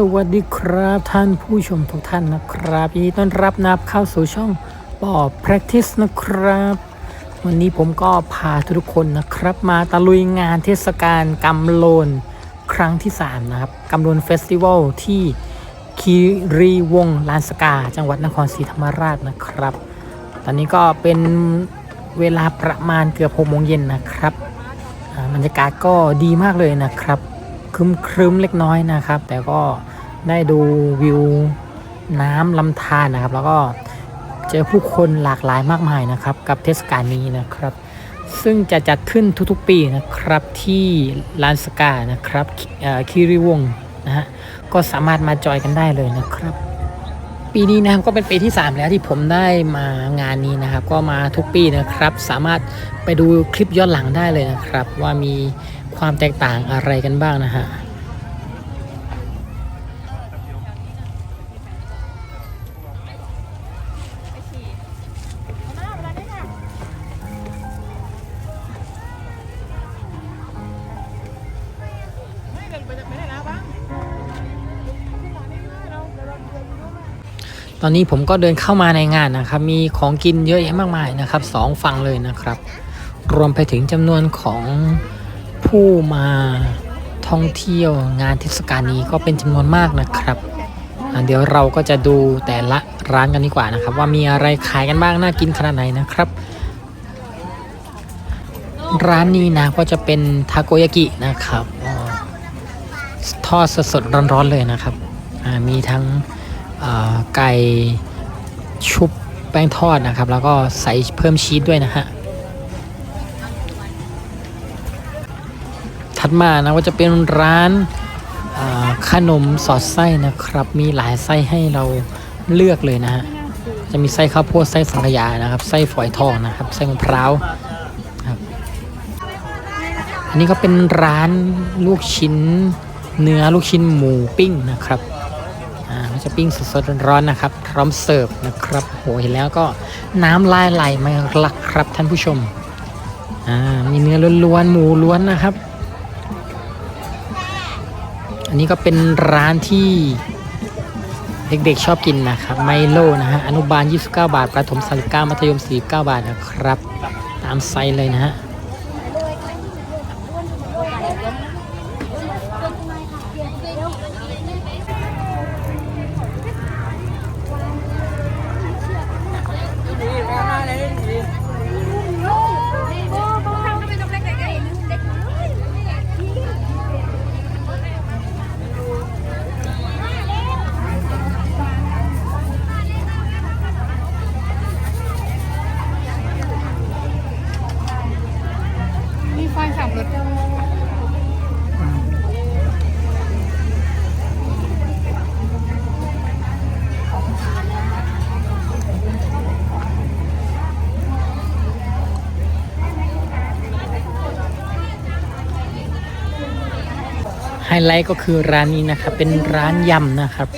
สวัสดีครับท่านผู้ชมทุกท่านนะครับยินดีต้อนรับนับเข้าสู่ช่องปอบ practice นะครับ วันนี้ผมก็พาทุกคนนะครับมาตะลุยงานเทศกาลกำโลนครั้งที่ 3 นะครับกำโลนเฟสติวัลที่คีรีวงลานสกา จังหวัดนครศรีธรรมราชนะครับ ตอนนี้ก็เป็นเวลาประมาณเกือบ6โมงเย็นนะครับบรรยากาศก็ดีมากเลยนะครับ ครึมครึมๆเล็กน้อยนะครับ แต่ก็ได้ดูวิวน้ำลำธารนะครับ แล้วก็เจอผู้คนหลากหลายมากมายนะครับ กับเทศกาลนี้นะครับ ซึ่งจะจัดขึ้นทุกๆปีนะครับที่ลานสกานะครับเอ่อคีรีวงนะฮะก็สามารถมาจอยกันได้เลยนะครับ ปีนี้นะครับก็เป็นปีที่ 3 แล้วที่ผมได้มางานนี้นะครับ ก็มาทุกปีนะครับ สามารถไปดูคลิปย้อนหลังได้เลยนะครับ ว่ามี ความแตกต่างอะไรกันบ้างนะฮะตอนนี้ผมก็เดินเข้ามาในงานนะครับ มีของกินเยอะแยะมากมายนะครับสองฝั่งเลยนะครับ รวมไปถึงจำนวนของ ผู้มาท่องเที่ยวงานเทศกาลนี้ก็เป็นจำนวนมากนะครับเดี๋ยวเราก็จะดูแต่ละร้านกันดีกว่านะครับ ว่ามีอะไรขายกันบ้างน่ากินขนาดไหนนะครับ ร้านนี้นะก็จะเป็นทาโกยากินะครับทอดสดๆร้อนๆเลยนะครับมีทั้งไก่ชุบแป้งทอดนะครับ แล้วก็ใส่เพิ่มชีสด้วยนะฮะ ถัดมานะว่าจะเป็นร้านขนมสอดไส้นะครับ มีหลายไส้ให้เราเลือกเลยนะฮะจะมีไส้ข้าวโพดไส้สังขยานะครับ ไส้ฝอยทองนะครับ ไส้มะพร้าวครับอันนี้ก็เป็นร้านลูกชิ้น เนื้อลูกชิ้นหมูปิ้งนะครับอ่ามันจะปิ้งสดๆร้อนๆนะครับ พร้อมเสิร์ฟนะครับโหเห็นแล้วก็น้ำลายไหลมาลักครับท่านผู้ชมอ่ามีเนื้อล้วนๆหมูล้วนนะครับ อันนี้ก็เป็นร้านที่เด็กๆชอบกินนะครับไมโลนะฮะอนุบาล 29 บาทประถม 39 มัธยม 49 บาทนะครับ ตามไซส์เลยนะฮะ ไฮไลท์ก็คือร้านนี้นะครับ เป็นร้านยำนะครับ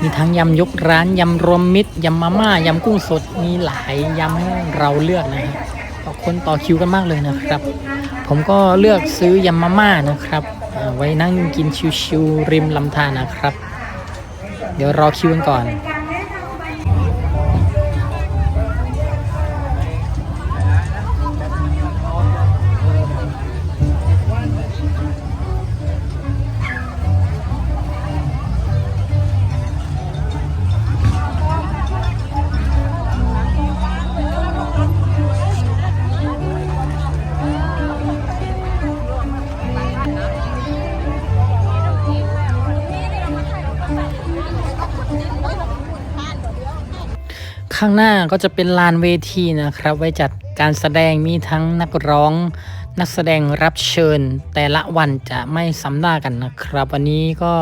มีทั้งยำยกร้านยำรวมมิตรยำมาม่ายำกุ้งสด มีหลายยำให้เราเลือกนะฮะก็คนต่อคิวกันมากเลยนะครับ ผมก็เลือกซื้อยำมาม่านะครับอ่าไว้นั่งกินชิวๆริมลำธารนะครับ เดี๋ยวรอคิวกันก่อน ข้างหน้าก็จะเป็นลานเวทีนะครับ ไว้จัดการแสดงมีทั้งนักร้อง นักแสดงรับเชิญ แต่ละวันจะไม่ซ้ำหน้ากันนะครับ วันนี้ก็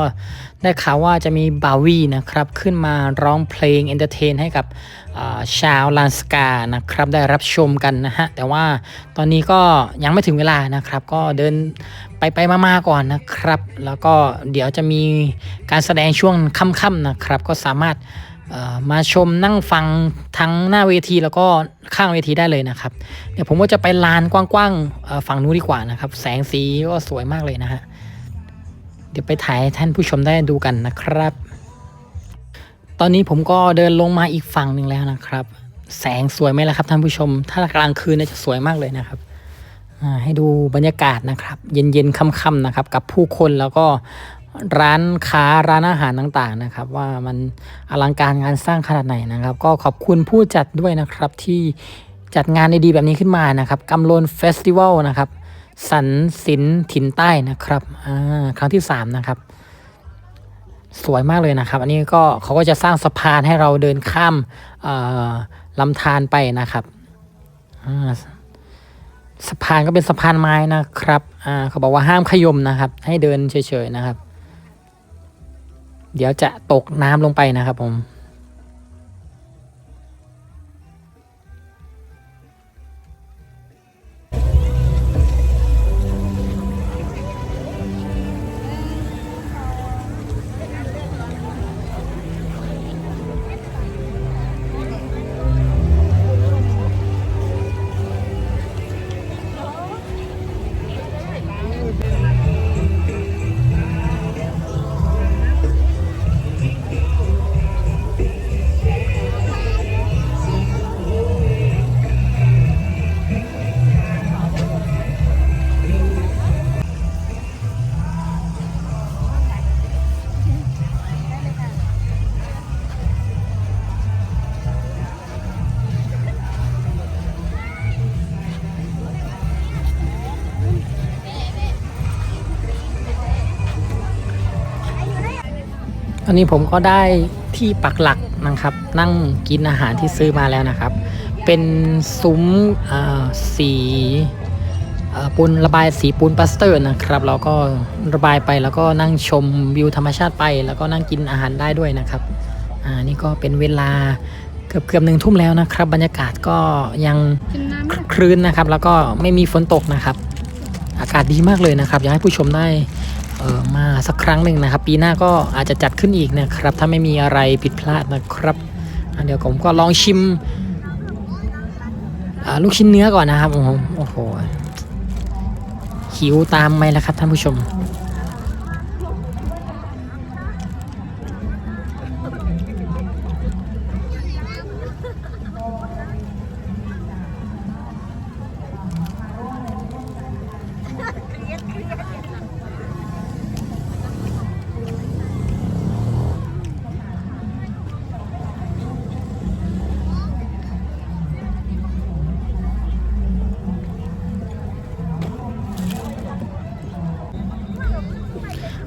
ได้ข่าวว่าจะมีบาวีนะครับ ขึ้นมาร้องเพลงเอนเตอร์เทนให้กับชาวลานสกานะครับ ได้รับชมกันนะฮะ แต่ว่าตอนนี้ก็ยังไม่ถึงเวลานะครับ ก็เดินไปไปๆมาๆก่อนนะครับ แล้วก็เดี๋ยวจะมีการแสดงช่วงค่ำๆนะครับ ก็สามารถ มาชมนั่งฟังทั้งหน้าเวทีแล้วก็ข้างเวทีได้เลยนะครับเดี๋ยวผมก็จะไปลานกว้างๆฝั่งนู้นดีกว่านะครับ แสงสีก็สวยมากเลยนะฮะเดี๋ยวไปถ่ายให้ท่านผู้ชมได้ดูกันนะครับ ตอนนี้ผมก็เดินลงมาอีกฝั่งหนึ่งแล้วนะครับ แสงสวยไหมล่ะครับท่านผู้ชม ถ้ากลางคืนเนี่ยจะสวยมากเลยนะครับให้ดูบรรยากาศนะครับ เย็นๆค่ำๆนะครับ กับผู้คนแล้วก็ ร้านค้าร้านอาหารต่างๆนะครับ ว่ามันอลังการงานสร้างขนาดไหนนะครับ ก็ขอบคุณผู้จัดด้วยนะครับที่จัดงานดีๆแบบนี้ขึ้นมานะครับกำลนเฟสติวัลนะครับสันสินถิ่นใต้นะครับครั้งที่3นะครับสวยมากเลยนะครับ อันนี้ก็เขาก็จะสร้างสะพานให้เราเดินข้ามลำธารไปนะครับสะพานก็เป็นสะพานไม้นะครับเขาบอกว่าห้ามขยมนะครับ ให้เดินเฉยๆนะครับ เดี๋ยวจะตกน้ำลงไปนะครับผม อนนี้ผมก็ได้ที่ปักหลักนะครับ นั่งกินอาหารที่ซื้อมาแล้วนะครับ เป็นซุ้มเอ่อสีเอ่อปูนระบายสีปูนปลาสเตอร์นะครับแล้วก็ระบายไปแล้วก็นั่งชมวิวธรรมชาติไป แล้วก็นั่งกินอาหารได้ด้วยนะครับอ่านี่ก็เป็นเวลาเกือบเกือบหนึ่งทุ่มแล้วนะครับ บรรยากาศก็ยังกินน้ำไหมคลื่นนะครับ แล้วก็ไม่มีฝนตกนะครับ อากาศดีมากเลยนะครับ อยากให้ผู้ชมได้เออมาสักครั้งหนึ่งนะครับ ปีหน้าก็อาจจะจัดขึ้นอีกนะครับ ถ้าไม่มีอะไรผิดพลาดนะครับเดี๋ยวผมก็ลองชิมลูกชิ้นเนื้อก่อนนะครับโอ้โหโอ้โหหิวตามไหมล่ะครับท่านผู้ชม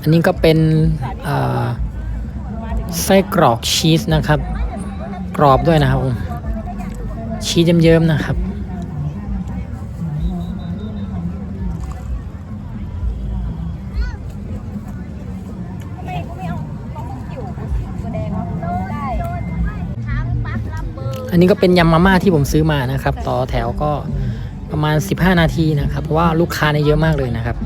อันนี้ก็เป็นไส้กรอกชีสนะครับ กรอบด้วยนะครับ ชีสเยิ้มๆนะครับ อันนี้ก็เป็นยำมาม่าที่ผมซื้อมานะครับ ต่อแถวก็ประมาณ 15 นาทีนะครับ เพราะว่าลูกค้าเนี่ยเยอะมากเลยนะครับ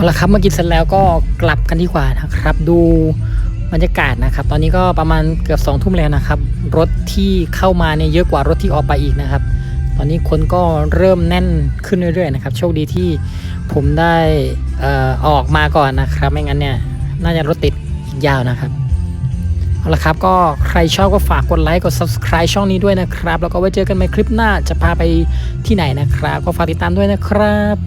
เอาละครับเมื่อกินเสร็จแล้วก็กลับกันดีกว่านะครับ ดูบรรยากาศนะครับ ตอนนี้ก็ประมาณเกือบสองทุ่มแล้วนะครับ รถที่เข้ามาเนี่ยเยอะกว่ารถที่ออกไปอีกนะครับ ตอนนี้คนก็เริ่มแน่นขึ้นเรื่อยๆนะครับ โชคดีที่ผมได้อออกมาก่อนนะครับ ไม่งั้นเนี่ยน่าจะรถติดอีกยาวนะครับเอาละครับก็ใครชอบก็ฝากกดไลค์กด subscribe ช่องนี้ด้วยนะครับ แล้วก็ไว้เจอกันใหม่คลิปหน้าจะพาไปที่ไหนนะครับ ก็ฝากติดตามด้วยนะครับ